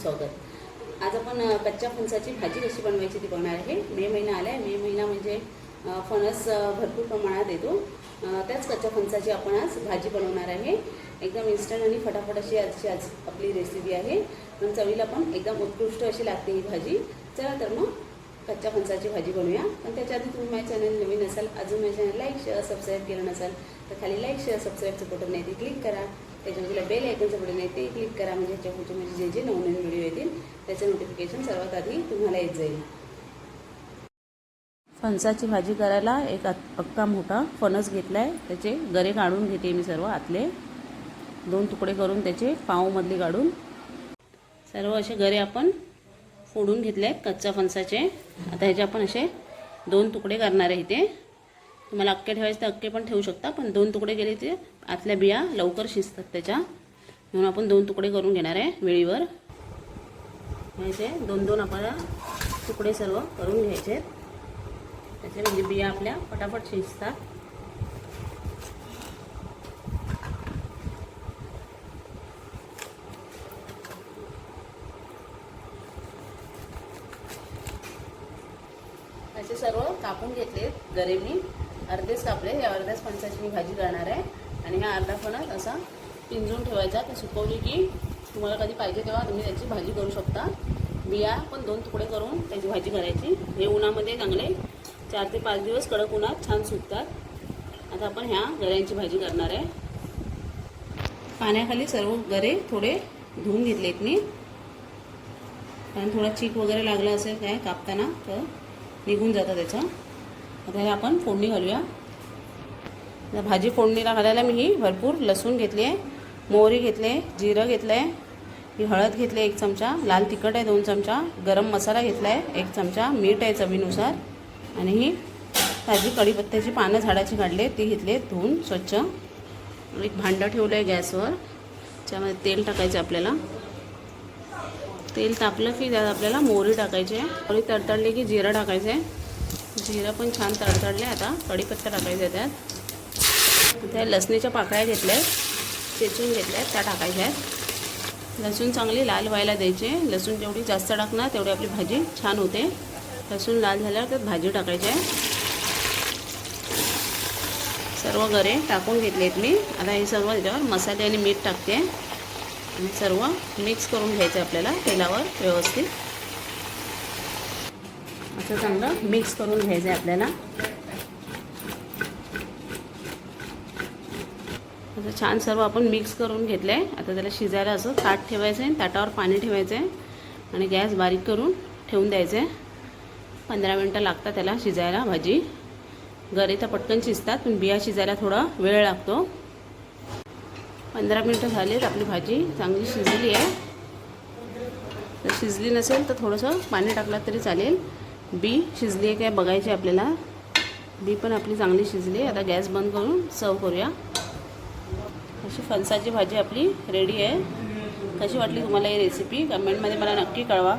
स्वागत. आज आपण कच्च्या फणसाची भाजी कशी बनवायची ती बघणार आहे. मे महिना आला आहे मे महिना म्हणजे फणस भरपूर प्रमाणात येतो. त्याच कच्च्या फणसाची आपण आज भाजी बनवणार आहे. एकदम इन्स्टंट आणि फटाफट अशी आजची आज आपली रेसिपी आहे. पण चवीला पण एकदम उत्कृष्ट अशी लागते ही भाजी. चला तर मग कच्च्या फणसाची भाजी बनवूया. पण त्याच्या आधी तुम्ही माझ्या चॅनल नवीन असाल अजून माझ्या चॅनल लाईक शेअर सबस्क्राईब केलं नसाल तर खाली लाईक शेअर सबस्क्राईबचं बटन नाही ते क्लिक करा. त्याच्यामध्ये बेल आयकनचं बटन आहे ते क्लिक करा. म्हणजे ह्याच्या पुढचे म्हणजे जे जे नवनवीन व्हिडिओ येतील त्याचं नोटिफिकेशन सर्वात आधी तुम्हाला येत जाईल. फणसाची भाजी करायला एक अत- अक्का मोठा फणस घेतला आहे त्याचे गरे काढून घेते मी सर्व आतले. दोन तुकडे करून त्याचे पावमधले काढून. सर्व असे गरे आपण फोडून घेतले आहेत कच्च्या फणसाचे. आता ह्याचे आपण असे दोन तुकडे करणार आहे इथे. तुम्हाला अक्के ठेवायचे तर अक्के पण ठेवू शकता पण दोन तुकडे केले ते आतल्या बिया लवकर शिजतात त्याच्या. म्हणून आपण दोन तुकडे करून घेणार आहे वेळीवर. घ्यायचे दोन दोन आपल्याला तुकडे सर्व करून घ्यायचे आहेत. त्याचे म्हणजे बिया आपल्या फटाफट शिजतात. असे सर्व कापून घेतले गरे मी अर्धेच कापले या अर्ध्याच फणसाची मी भाजी करणार आहे. आणि हा अर्धा फणस असा पिंजून ठेवायचा ते सुकवली की तुम्हाला कधी पाहिजे तेव्हा तुम्ही त्याची भाजी करू शकता. बिया पण दोन तुकडे करून त्याची भाजी करायची. हे उन्हामध्ये चांगले चार ते पाच दिवस कडक उन्हात छान सुकतात. आता आपण ह्या गऱ्यांची भाजी करणार आहे. पाण्याखाली सर्व गरे थोडे धुवून घेतलेत मी. कारण थोडा चीक वगैरे लागला असेल काय कापताना तर निघून जातं त्याचं. आता हे आपण फोडणी घालूया. आता भाजी फोडणीला घालायला मी ही भरपूर लसूण घेतली आहे मोहरी घेतले जिरं घेतलं आहे ही हळद घेतली एक चमचा लाल तिखट आहे दोन चमचा गरम मसाला घेतला आहे एक चमचा मीठ आहे चवीनुसार. आणि ही ताजी कढीपत्त्याची पानं झाडाची काढले ती घेतले धुवून स्वच्छ. एक भांडं ठेवलं आहे गॅसवर त्यामध्ये तेल टाकायचं आपल्याला. तेल तापलं की त्यात आपल्याला मोहरी टाकायची. आहे मोहरी तडतडली की जिरं टाकायचं. आहे जिरं पण छान तडतडले आता कढीपत्ता टाकायचा आहे त्यात. त्या लसणीच्या पाकळ्या घेतल्या आहेत चेचून घेतल्या आहेत त्या टाकायच्या आहेत लसूण चांगली लाल व्हायला द्यायचे. लसूण जेवढी जास्त टाकणार तेवढी आपली भाजी छान होते. लसूण लाल झाल्यावर त्यात भाजी टाकायची आहे. सर्व गरे टाकून घेतले आहेत मी. आता हे सर्व त्याच्यावर मसाले आणि मीठ टाकते. आणि सर्व मिक्स करून घ्यायचं आपल्याला तेलावर व्यवस्थित. असं चांगलं मिक्स करून घ्यायचं आहे आपल्याला. असं छान सर्व आपण मिक्स करून घेतलं आहे आता त्याला शिजायला असं ताट ठेवायचं आहे ताटावर पाणी ठेवायचं आहे आणि गॅस बारीक करून ठेवून द्यायचं आहे पंधरा मिनटं लागतात त्याला शिजायला. भाजी घरी तर पटकन शिजतात पण बिया शिजायला थोडा वेळ लागतो. पंधरा मिनटं झालेत आपली भाजी चांगली शिजली आहे. तर शिजली नसेल तर थोडंसं पाणी टाकलं तरी चालेल. बी शिजली आहे काय बघायची आपल्याला. बी पण आपली चांगली शिजली आहे. आता गॅस बंद करून सर्व करूया. अशी फणसाची भाजी आपली रेडी आहे. कशी वाटली तुम्हाला ही रेसिपी कमेंटमध्ये मला नक्की कळवा.